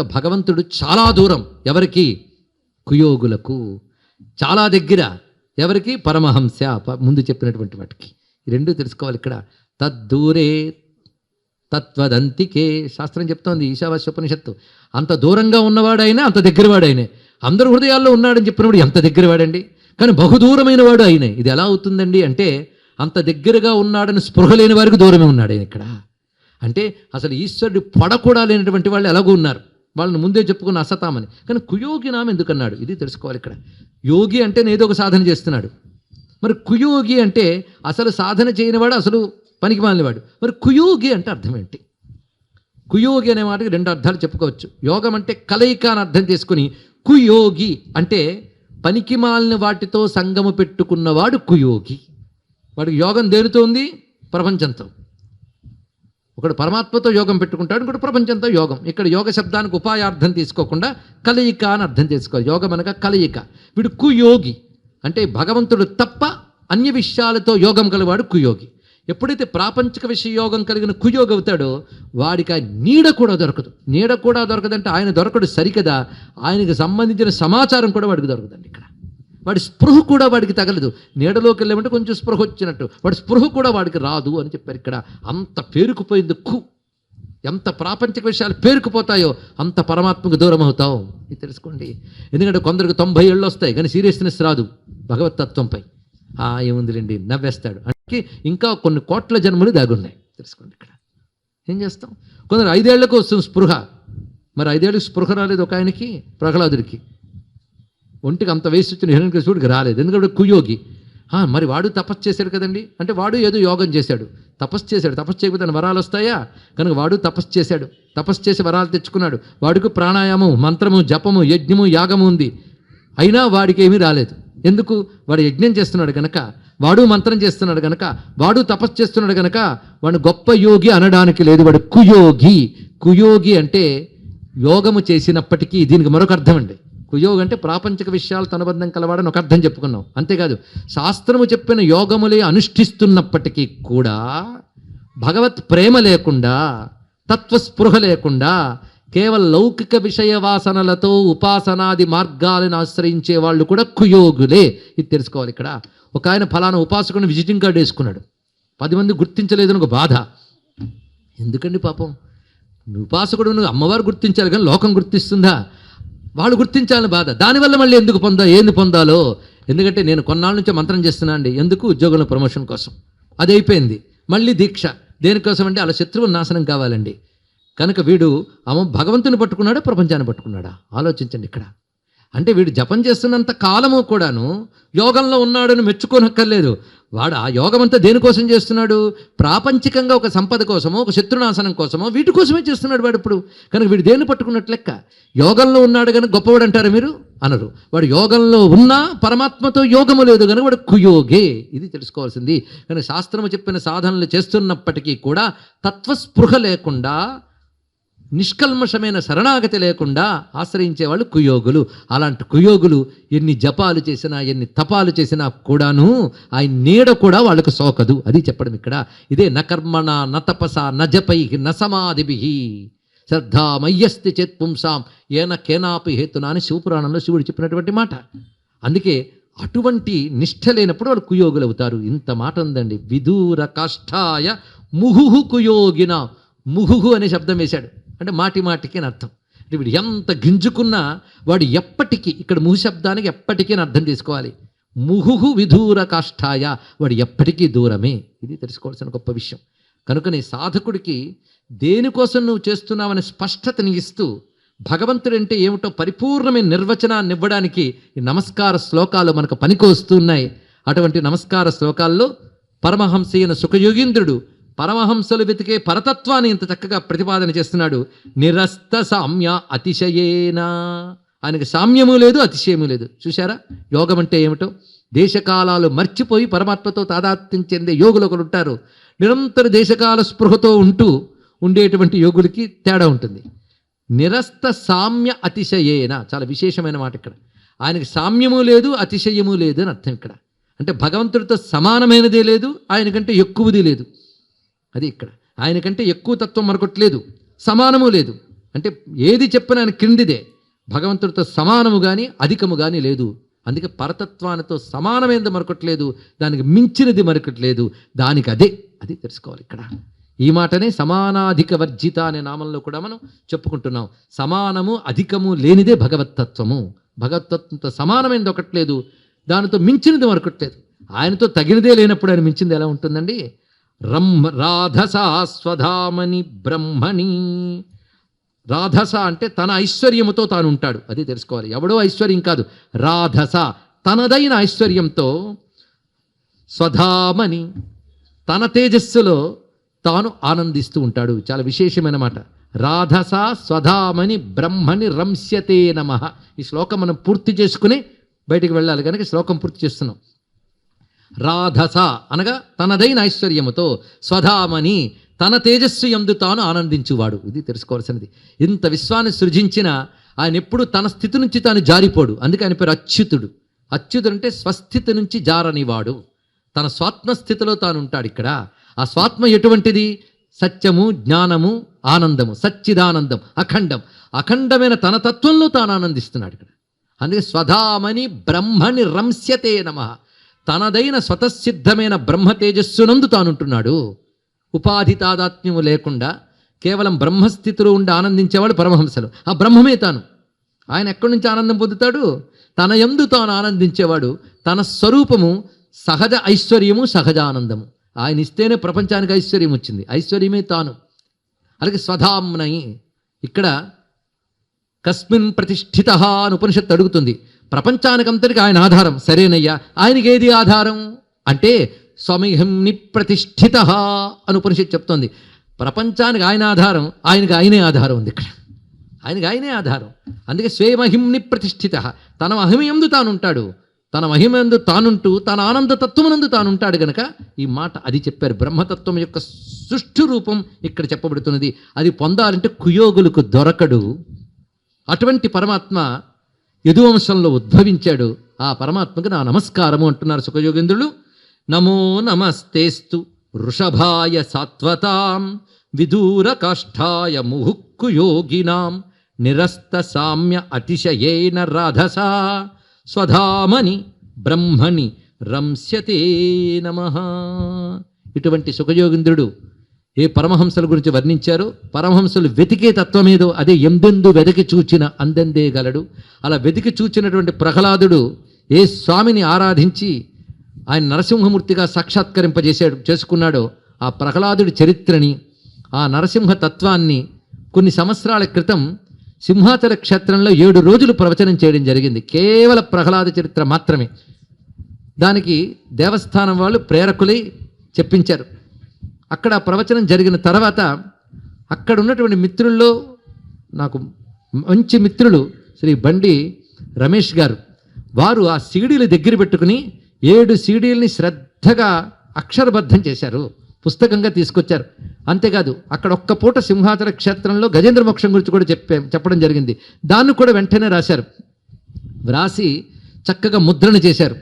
కనుక భగవంతుడు చాలా దూరం. ఎవరికి? కుయోగులకు. చాలా దగ్గర. ఎవరికి? పరమహంస. ప- ముందు చెప్పినటువంటి వాటికి. రెండు తెలుసుకోవాలి ఇక్కడ. తద్దూరే తత్వదంతికే. శాస్త్రం చెప్తోంది ఈశావాస్యోపనిషత్తు. అంత దూరంగా ఉన్నవాడైనా అంత దగ్గరవాడైనే. అందరు హృదయాల్లో ఉన్నాడని చెప్పినప్పుడు ఎంత దగ్గరవాడండి? కానీ బహుదూరమైన వాడు అయినే ఇది ఎలా అవుతుందండి అంటే అంత దగ్గరగా ఉన్నాడని స్పృహ లేని వారికి దూరమే ఉన్నాడు ఆయన ఇక్కడ. అంటే అసలు ఈశ్వరుడు పడకూడా లేనటువంటి వాళ్ళు ఎలాగో ఉన్నారు. వాళ్ళని ముందే చెప్పుకున్న అసతామని. కానీ కుయోగి నామ ఎందుకన్నాడు? ఇది తెలుసుకోవాలి ఇక్కడ. యోగి అంటే ఏదో ఒక సాధన చేస్తున్నాడు. మరి కుయోగి అంటే అసలు సాధన చేయనివాడు అసలు పనికి మాలినవాడు. మరి కుయోగి అంటే అర్థం ఏంటి? కుయోగి అనే మాటకి రెండు అర్థాలు చెప్పుకోవచ్చు. యోగం అంటే కలయిక అని అర్థం చేసుకుని కుయోగి అంటే పనికి మాలిన వాటితో సంగము పెట్టుకున్నవాడు కుయోగి. వాడికి యోగం దేనితో ఉంది? ప్రపంచంతో. ఒకడు పరమాత్మతో యోగం పెట్టుకుంటాడు ఇంకోటి ప్రపంచంతో యోగం. ఇక్కడ యోగ శబ్దానికి ఉపాయార్థం తీసుకోకుండా కలయిక అని అర్థం చేసుకోవాలి. యోగం అనగా కలయిక. వీడు కుయోగి. అంటే భగవంతుడు తప్ప అన్య విషయాలతో యోగం కలవాడు కుయోగి. ఎప్పుడైతే ప్రాపంచిక విషయ యోగం కలిగిన కుయోగి అవుతాడో వాడికి ఆ నీడ కూడా దొరకదు. నీడ కూడా దొరకదంటే ఆయన దొరకడు సరికదా? ఆయనకి సంబంధించిన సమాచారం కూడా వాడికి దొరకదండి ఇక్కడ. వాడి స్పృహ కూడా వాడికి తగలదు. నీడలోకి వెళ్ళామంటే కొంచెం స్పృహ వచ్చినట్టు. వాడి స్పృహ కూడా వాడికి రాదు అని చెప్పారు ఇక్కడ. అంత పేరుకుపోయింది కు. ఎంత ప్రాపంచిక విషయాలు పేరుకుపోతాయో అంత పరమాత్మకు దూరం అవుతావు ఇది తెలుసుకోండి. ఎందుకంటే కొందరికి తొంభై ఏళ్ళు వస్తాయి కానీ సీరియస్నెస్ రాదు భగవతత్వంపై ఆ ఏముందిలేండి నవ్వేస్తాడు. అంటే ఇంకా కొన్ని కోట్ల జన్మలు దాగున్నాయి. తెలుసుకోండి ఇక్కడ. ఏం చేస్తాం? కొందరు ఐదేళ్ళకు వస్తుంది స్పృహ. మరి ఐదేళ్ళకి స్పృహ రాలేదు ఒక ఆయనకి ప్రహ్లాదుడికి. ఒంటికి అంత వయసు వచ్చిన హిరణ్యకృష్ణుడికి రాలేదు. ఎందుకంటే కుయోగి. మరి వాడు తపస్సు చేశాడు కదండి? అంటే వాడు ఏదో యోగం చేశాడు. తపస్సు చేశాడు. తపస్సు చేయకపోతే వరాలు వస్తాయా? కనుక వాడు తపస్సు చేశాడు. తపస్సు చేసి వరాలు తెచ్చుకున్నాడు. వాడికి ప్రాణాయామం మంత్రము జపము యజ్ఞము యాగము ఉంది. అయినా వాడికి ఏమీ రాలేదు. ఎందుకు? వాడు యజ్ఞం చేస్తున్నాడు కనుక వాడు మంత్రం చేస్తున్నాడు కనుక వాడు తపస్సు చేస్తున్నాడు కనుక వాడు గొప్ప యోగి అనడానికి లేదు. వాడు కుయోగి. కుయోగి అంటే యోగము చేసినప్పటికీ దీనికి మరొక అర్థం అండి. కుయోగం అంటే ప్రాపంచిక విషయాలు తనబద్ధం కలవాడని ఒక అర్థం చెప్పుకున్నాం. అంతేకాదు శాస్త్రము చెప్పిన యోగములే అనుష్ఠిస్తున్నప్పటికీ కూడా భగవత్ ప్రేమ లేకుండా తత్వస్పృహ లేకుండా కేవలం లౌకిక విషయ వాసనలతో ఉపాసనాది మార్గాలను ఆశ్రయించే వాళ్ళు కూడా కుయోగులే. ఇది తెలుసుకోవాలి ఇక్కడ. ఒక ఆయన ఫలానా ఉపాసకుని విజిటింగ్ కార్డు వేసుకున్నాడు. పది మంది గుర్తించలేదని ఒక బాధ. ఎందుకండి పాపం? నువ్వు ఉపాసకుడు నువ్వు అమ్మవారు గుర్తించాలి కానీ లోకం గుర్తిస్తుందా? వాళ్ళు గుర్తించాలని బాధ. దానివల్ల మళ్ళీ ఎందుకు పొందా ఏంది పొందాలో? ఎందుకంటే నేను కొన్నాళ్ళ నుంచే మంత్రం చేస్తున్నా అండి. ఎందుకు? ఉద్యోగుల ప్రమోషన్ కోసం. అది అయిపోయింది. మళ్ళీ దీక్ష. దేనికోసం అంటే అలా శత్రువు నాశనం కావాలండి. కనుక వీడు ఆమె భగవంతుని పట్టుకున్నాడా ప్రపంచాన్ని పట్టుకున్నాడా? ఆలోచించండి ఇక్కడ. అంటే వీడు జపం చేస్తున్నంత కాలము కూడాను యోగంలో ఉన్నాడని మెచ్చుకోనక్కర్లేదు. వాడు ఆ యోగం అంతా దేనికోసం చేస్తున్నాడు? ప్రాపంచికంగా ఒక సంపద కోసమో ఒక శత్రునాశనం కోసమో వీటి కోసమే చేస్తున్నాడు వాడు ఇప్పుడు. కనుక వీడు దేన్ని పట్టుకున్నట్టు లెక్క? యోగంలో ఉన్నాడు కనుక గొప్పవాడు అంటారు మీరు? అనరు. వాడు యోగంలో ఉన్నా పరమాత్మతో యోగము లేదు కనుక వాడు కుయోగే. ఇది తెలుసుకోవాల్సింది. కానీ శాస్త్రము చెప్పిన సాధనలు చేస్తున్నప్పటికీ కూడా తత్వస్పృహ లేకుండా నిష్కల్మషమైన శరణాగతి లేకుండా ఆశ్రయించే వాళ్ళు కుయోగులు. అలాంటి కుయోగులు ఎన్ని జపాలు చేసినా ఎన్ని తపాలు చేసినా కూడాను ఆయన నీడ కూడా వాళ్ళకు సోకదు. అది చెప్పడం ఇక్కడ. ఇదే నకర్మణ న తపస న జపై న సమాధిభి. శ్రద్ధామయ్యస్తి చేత్ పుంసాం ఏన కేనాపి హేతున అని శివపురాణంలో శివుడు చెప్పినటువంటి మాట. అందుకే అటువంటి నిష్ఠ లేనప్పుడు వాళ్ళు కుయోగులు అవుతారు. ఇంత మాట ఉందండి. విదూర కాష్టాయ ముహుహు కుయోగిన. ముహుహు అనే శబ్దం వేశాడు. అంటే మాటి మాటికి అని అర్థం. అంటే వీడు ఎంత గింజుకున్నా వాడు ఎప్పటికీ ఇక్కడ ముహు శబ్దానికి ఎప్పటికీ అని అర్థం తీసుకోవాలి ముహుహు విధూర కాష్టాయ వాడు ఎప్పటికీ దూరమే. ఇది తెలుసుకోవాల్సిన గొప్ప విషయం. కనుకనే సాధకుడికి దేనికోసం నువ్వు చేస్తున్నావనే స్పష్టతని ఇస్తూ భగవంతుడంటే ఏమిటో పరిపూర్ణమైన నిర్వచనాన్ని ఇవ్వడానికి ఈ నమస్కార శ్లోకాలు మనకు పనికొస్తున్నాయి. అటువంటి నమస్కార శ్లోకాల్లో పరమహంసైన సుఖయోగీంద్రుడు పరమహంసలు వెతికే పరతత్వాన్ని ఇంత చక్కగా ప్రతిపాదన చేస్తున్నాడు. నిరస్త సామ్య అతిశయేనా. ఆయనకి సామ్యము లేదు అతిశయము లేదు. చూశారా? యోగం అంటే ఏమిటో? దేశకాలాలు మర్చిపోయి పరమాత్మతో తాదాత్మ్యం చెందే యోగులు ఒకరు ఉంటారు. నిరంతర దేశకాల స్పృహతో ఉంటూ ఉండేటువంటి యోగులకి తేడా ఉంటుంది. నిరస్త సామ్య అతిశయేన. చాలా విశేషమైన మాట ఇక్కడ. ఆయనకి సామ్యము లేదు అతిశయము లేదు అని అర్థం ఇక్కడ. అంటే భగవంతుడితో సమానమైనదే లేదు ఆయనకంటే ఎక్కువది లేదు. అది ఇక్కడ. ఆయనకంటే ఎక్కువ తత్వం మరొకటి లేదు. సమానము లేదు. అంటే ఏది చెప్పినా ఆయన క్రిందిదే. భగవంతుడితో సమానము కానీ అధికము కానీ లేదు. అందుకే పరతత్వానితో సమానమైనది మరొకట్లేదు దానికి మించినది మరొకట్లేదు దానికి అదే. అది తెలుసుకోవాలి ఇక్కడ. ఈ మాటనే సమానాధిక వర్జిత అనే నామంలో కూడా మనం చెప్పుకుంటున్నాం. సమానము అధికము లేనిదే భగవత్తత్వము. భగవతత్వంతో సమానమైనది ఒకట్లేదు దానితో మించినది మరొకట్లేదు ఆయనతో తగినదే లేనప్పుడు ఆయన మించింది ఎలా ఉంటుందండి? రం రాధసా స్వధామని బ్రహ్మణి. రాధస అంటే తన ఐశ్వర్యముతో తాను ఉంటాడు అది తెలుసుకోవాలి. ఎవడో ఐశ్వర్యం కాదు. రాధస తనదైన ఐశ్వర్యంతో స్వధామని తన తేజస్సులో తాను ఆనందిస్తూ ఉంటాడు. చాలా విశేషమైన మాట. రాధస స్వధామని బ్రహ్మని రంస్యతే నమ. ఈ శ్లోకం మనం పూర్తి చేసుకుని బయటికి వెళ్ళాలి. కనుక శ్లోకం పూర్తి చేస్తున్నాం. రాధస అనగా తనదైన ఐశ్వర్యముతో స్వధామని తన తేజస్సు ఎందు తాను ఆనందించువాడు. ఇది తెలుసుకోవాల్సినది. ఇంత విశ్వాన్ని సృజించిన ఆయన ఎప్పుడు తన స్థితి నుంచి తాను జారిపోడు. అందుకే ఆయన పేరు అచ్యుతుడు. అచ్యుతుడు అంటే స్వస్థితి నుంచి జారనివాడు. తన స్వాత్మ స్థితిలో తాను ఉంటాడు ఇక్కడ. ఆ స్వాత్మ ఎటువంటిది? సత్యము జ్ఞానము ఆనందము. సచ్చిదానందం అఖండం. అఖండమైన తన తత్వంలో తాను ఆనందిస్తున్నాడు ఇక్కడ. అందుకే స్వధామని బ్రహ్మని రంస్యతే నమ. తనదైన స్వతసిద్ధమైన బ్రహ్మ తేజస్సునందు తానుంటున్నాడు. ఉపాధి తాదాత్మ్యము లేకుండా కేవలం బ్రహ్మస్థితిలో ఉండి ఆనందించేవాడు పరమహంసలు. ఆ బ్రహ్మమే తాను. ఆయన ఎక్కడి నుంచి ఆనందం పొందుతాడు? తన ఎందు తాను ఆనందించేవాడు. తన స్వరూపము సహజ ఐశ్వర్యము సహజ ఆనందము. ఆయన ఇస్తేనే ప్రపంచానికి ఐశ్వర్యం వచ్చింది. ఐశ్వర్యమే తాను. అలాగే స్వధామ్నయి ఇక్కడ కస్మిన్ ప్రతిష్ఠిత అని ఉపనిషత్తు అడుగుతుంది. ప్రపంచానికంతటికి ఆయన ఆధారం. సరేనయ్యా ఆయనకి ఏది ఆధారం? అంటే స్వమిహంని ప్రతిష్ఠిత అని ఉపనిషత్తు చెప్తోంది. ప్రపంచానికి ఆయన ఆధారం ఆయనకి ఆయనే ఆధారం ఉంది ఇక్కడ. ఆయనకి ఆయనే ఆధారం. అందుకే స్వేమహింని ప్రతిష్ఠిత తన మహిమయందు తానుంటాడు. తన మహిమందు తానుంటూ తన ఆనందతత్వమునందు తానుంటాడు గనక ఈ మాట అది చెప్పారు. బ్రహ్మతత్వం యొక్క సుష్ఠు రూపం ఇక్కడ చెప్పబడుతున్నది. అది పొందాలంటే కుయోగులకు దొరకడు. అటువంటి పరమాత్మ యదువంశంలో ఉద్భవించాడు. ఆ పరమాత్మకు నా నమస్కారము అంటున్నారు సుఖయోగేంద్రులు. నమో నమస్తేస్తు. వృషభాయ సాత్వతాం. విదూర కాష్ఠాయ ముహుక్కు యోగినాం. నిరస్త సామ్య అతిశయేన రాధసా. స్వధామని బ్రహ్మణి రంస్యతే నమ. ఇటువంటి సుఖయోగింద్రుడు ఏ పరమహంసల గురించి వర్ణించారో పరమహంసలు వెతికే తత్వం ఏదో అదే ఎందెందు వెతికి చూచిన అందందే గలడు. అలా వెతికి చూచినటువంటి ప్రహ్లాదుడు ఏ స్వామిని ఆరాధించి ఆయన నరసింహమూర్తిగా సాక్షాత్కరింపజేసాడు చేసుకున్నాడో ఆ ప్రహ్లాదుడి చరిత్రని ఆ నరసింహ తత్వాన్ని కొన్ని సంవత్సరాల క్రితం సింహాచల క్షేత్రంలో ఏడు రోజులు ప్రవచనం చేయడం జరిగింది. కేవల ప్రహ్లాద చరిత్ర మాత్రమే. దానికి దేవస్థానం వాళ్ళు ప్రేరకులై చెప్పించారు. అక్కడ ప్రవచనం జరిగిన తర్వాత అక్కడ ఉన్నటువంటి మిత్రుల్లో నాకు మంచి మిత్రులు శ్రీ బండి రమేష్ గారు. వారు ఆ సీడీలు దగ్గర పెట్టుకుని ఏడు సీడీల్ని శ్రద్ధగా అక్షరబద్ధం చేశారు. పుస్తకంగా తీసుకొచ్చారు. అంతేకాదు అక్కడ ఒక్క పూట సింహాచల క్షేత్రంలో గజేంద్ర మోక్షం గురించి కూడా చెప్పే చెప్పడం జరిగింది. దాన్ని కూడా వెంటనే రాశారు. వ్రాసి చక్కగా ముద్రణ చేశారు.